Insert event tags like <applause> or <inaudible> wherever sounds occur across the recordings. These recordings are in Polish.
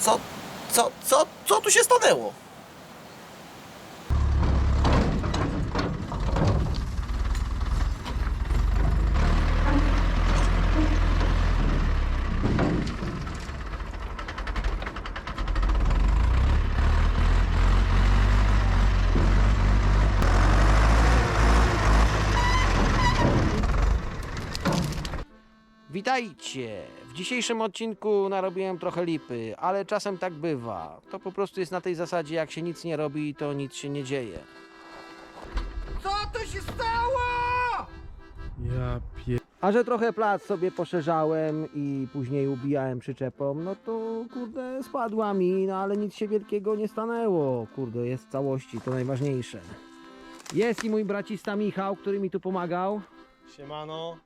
Co, co, co, co tu się stanęło? Witajcie! W dzisiejszym odcinku narobiłem trochę lipy, ale czasem tak bywa. To po prostu jest na tej zasadzie, jak się nic nie robi, to nic się nie dzieje. Co to się stało? Ja pie... A że trochę plac sobie poszerzałem i później ubijałem przyczepą, no to kurde spadła mi, no ale nic się wielkiego nie stanęło. Kurde, jest w całości, to najważniejsze. Jest i mój bracista Michał, który mi tu pomagał. Siemano.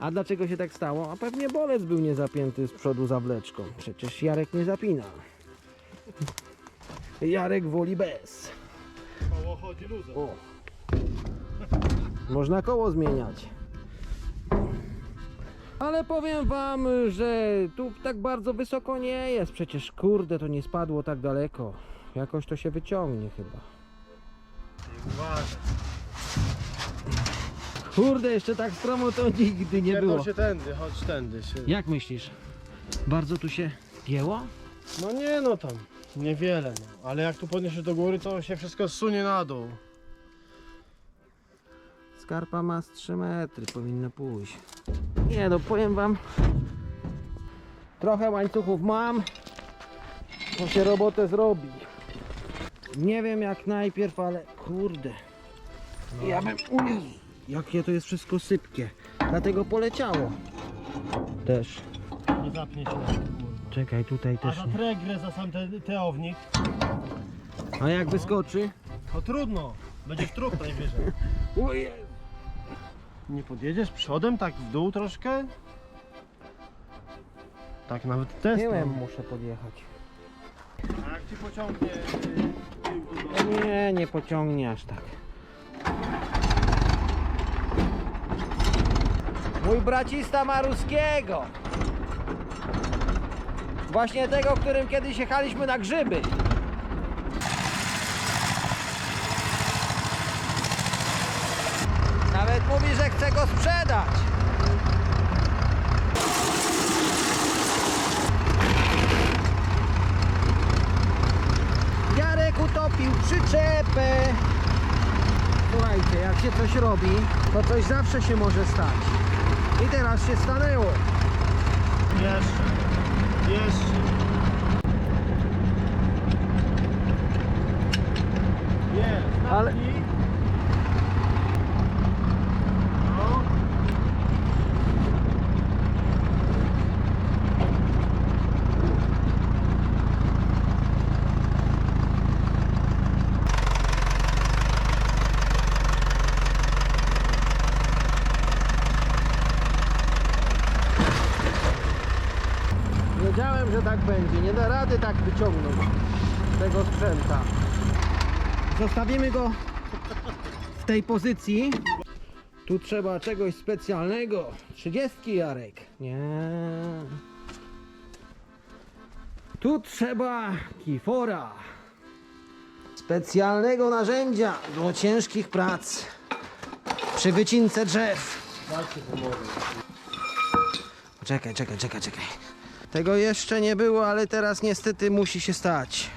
A dlaczego się tak stało? A pewnie bolec był niezapięty z przodu zawleczką. Przecież Jarek nie zapina. Jarek woli bez. Koło chodzi luzem. O. Można koło zmieniać. Ale powiem wam, że tu tak bardzo wysoko nie jest. Przecież kurde, to nie spadło tak daleko. Jakoś to się wyciągnie chyba. Uważaj. Kurde, jeszcze tak stromo to nigdy nie było. Się tędy, chodź tędy. Się... Jak myślisz? Bardzo tu się gięło? No nie no tam, niewiele no. Ale jak tu podniesiesz do góry, to się wszystko zsunie na dół. Skarpa ma z 3 metry, powinno pójść. Nie no, powiem wam. Trochę łańcuchów mam. To się robotę zrobi. Nie wiem jak najpierw, ale kurde. Ja bym. O Jezu, Jakie to jest wszystko sypkie. Dlatego poleciało. Też. Nie zapnie się. Czekaj, tutaj A też. za nie. tregrę, za sam te, teownik, A jak wyskoczy? to trudno. Będziesz trup najwyżej. <laughs> Ojej. Nie podjedziesz przodem, tak w dół troszkę? Tak nawet testem. Tyłem muszę podjechać. A jak ci pociągnie y, tył do- Nie, nie pociągnie aż tak. Mój bracista Maruskiego. Właśnie tego, którym kiedyś jechaliśmy na grzyby. Nawet mówi, że chce go sprzedać. Jarek utopił przyczepę. Słuchajcie, jak się coś robi, to coś zawsze się może stać. I teraz się stanęło. Jeszcze. Jeszcze. Jest. Ale- napnij. No. Wiedziałem, że tak będzie. Nie da rady tak wyciągnąć tego sprzęta. Zostawimy go w tej pozycji. Tu trzeba czegoś specjalnego. 30 Jarek. Nie. Tu trzeba kifora. Specjalnego narzędzia do ciężkich prac. Przy wycince drzew. Czekaj, czekaj, czekaj, czekaj. Tego jeszcze nie było, ale teraz niestety musi się stać.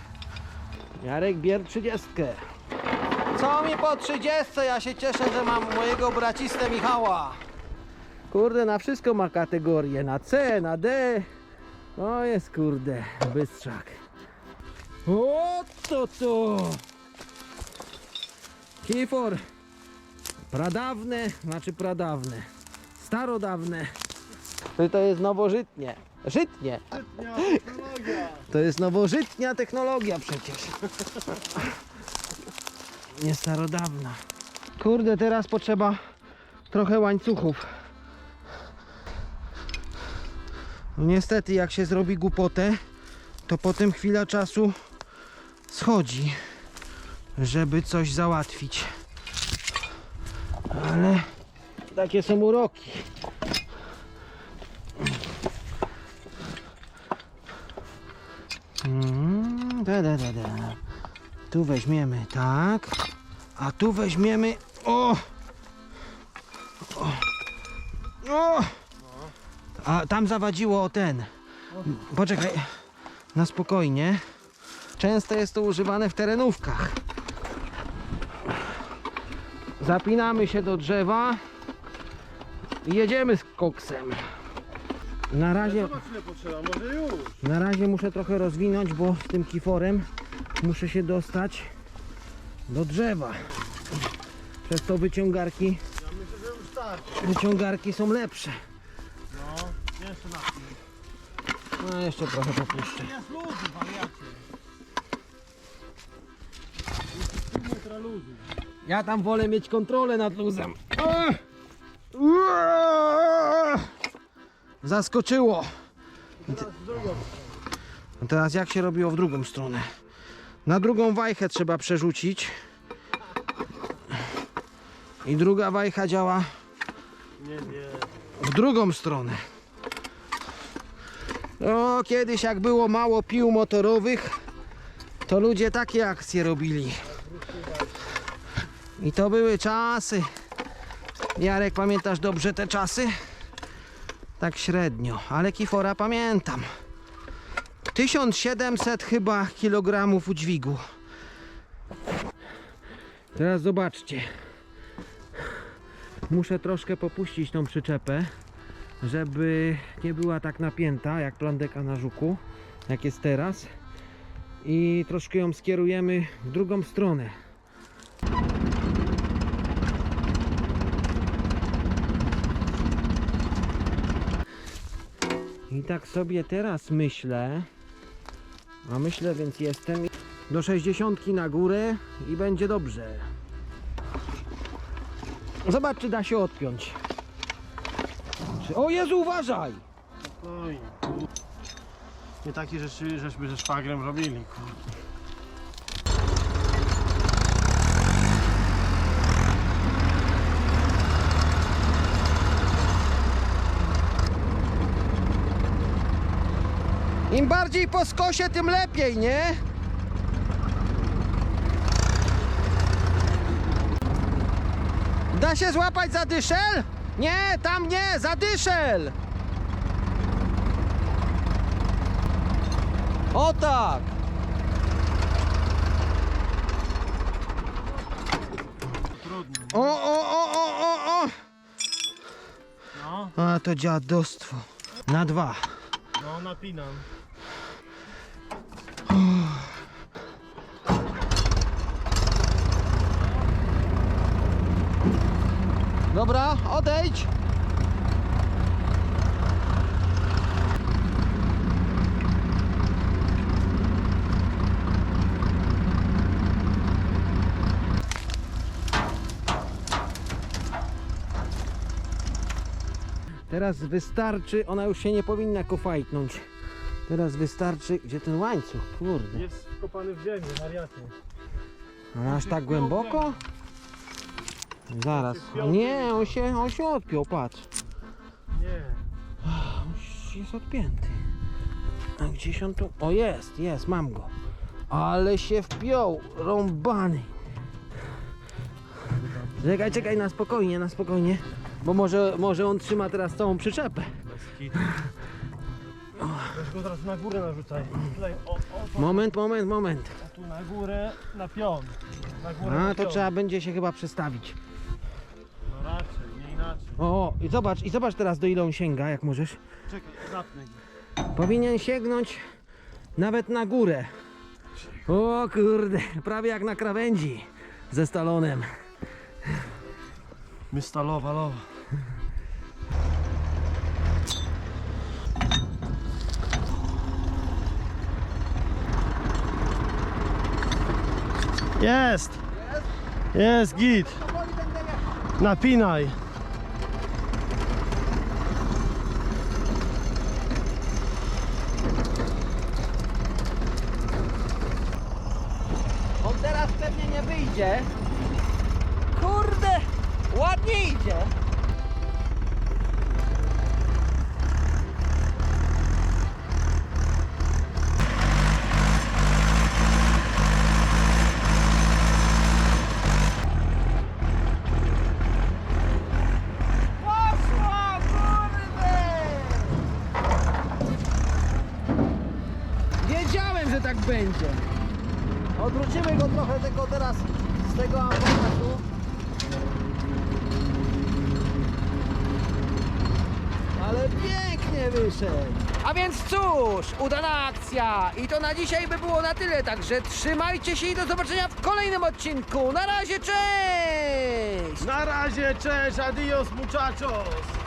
Jarek bier 30. Co mi po 30? Ja się cieszę, że mam mojego bracistę Michała. Kurde, na wszystko ma kategorię. Na C, na D. O jest kurde, bystrzak. O to to! Kifor. Pradawne, znaczy pradawne. Starodawne. To- To jest nowożytnie. Żytnie. Żytnia technologia. To jest nowożytnia technologia przecież. Nie starodawna. Kurde, teraz potrzeba trochę łańcuchów. No niestety, jak się zrobi głupotę, to potem chwila czasu schodzi, żeby coś załatwić. Ale takie są uroki. Da, da, da, da. Tu weźmiemy tak, a tu weźmiemy. O! O! o! A tam zawadziło ten. Poczekaj, na spokojnie. Często jest to używane w terenówkach. Zapinamy się do drzewa i jedziemy z koksem. Na razie, Zobacz ile potrzeba, może już. na razie muszę trochę rozwinąć, bo z tym kiforem muszę się dostać do drzewa. Przez to wyciągarki, Ja myślę, że już starczy. wyciągarki są lepsze. No, jeszcze na No jeszcze trochę popuszczę. Jest luzu, wariacie. Jest pół metra luzu. Ja tam wolę mieć kontrolę nad luzem. Zaskoczyło. A teraz jak się robiło w drugą stronę? Na drugą wajchę trzeba przerzucić. I druga wajcha działa w drugą stronę. O, kiedyś jak było mało pił motorowych, to ludzie takie akcje robili. I to były czasy. Jarek, pamiętasz dobrze te czasy? Tak średnio, ale kifora pamiętam. 1700 chyba kilogramów udźwigu. Teraz zobaczcie. Muszę troszkę popuścić tą przyczepę, żeby nie była tak napięta jak plandeka na żuku, jak jest teraz. I troszkę ją skierujemy w drugą stronę. Tak sobie teraz myślę, a myślę więc jestem do 60 na górę i będzie dobrze. Zobacz, czy da się odpiąć. O Jezu, uważaj! Nie takie rzeczy, żeśmy ze szwagrem robili. kurde. Im bardziej po skosie, tym lepiej, nie? Da się złapać za dyszel? Nie, tam nie, za dyszel! O tak! O, o, o, o, o, o! No, A to dziadostwo. Na dwa. no napinam. Dobra, odejdź. Teraz wystarczy, ona już się nie powinna kofajtnąć. Teraz wystarczy, gdzie ten łańcuch, kurde. Jest wkopany w ziemię, wariaty. Ale aż tak głęboko? Zaraz. Nie, on się, on się odpiął, patrz. Nie. On jest odpięty. A gdzieś on tu... O jest, jest, mam go. Ale się wpiął, rąbany. Czekaj, czekaj, na spokojnie, na spokojnie. Bo może, może on trzyma teraz całą przyczepę. Bez kitu. Weź go teraz na górę narzucaj. Tutaj, o, o, to, Moment, moment, moment. o, tu na górę, na pion. Na górę, A, na to pion. trzeba będzie się chyba przestawić. No raczej, nie inaczej. O, i zobacz, i zobacz teraz do ile on sięga, jak możesz. Czekaj, zapnę go. Powinien sięgnąć nawet na górę. O kurde, prawie jak na krawędzi ze stalonem. My stalowa, lowa. Jest! Jest git! Napinaj! On teraz pewnie nie wyjdzie. Kurde, ładnie idzie. Idzie. Odwrócimy go trochę tylko teraz z tego aparatu. Ale pięknie wyszedł. A więc cóż, udana akcja. I to na dzisiaj by było na tyle, także trzymajcie się i do zobaczenia w kolejnym odcinku. Na razie, cześć! Na razie, cześć, adios muchachos!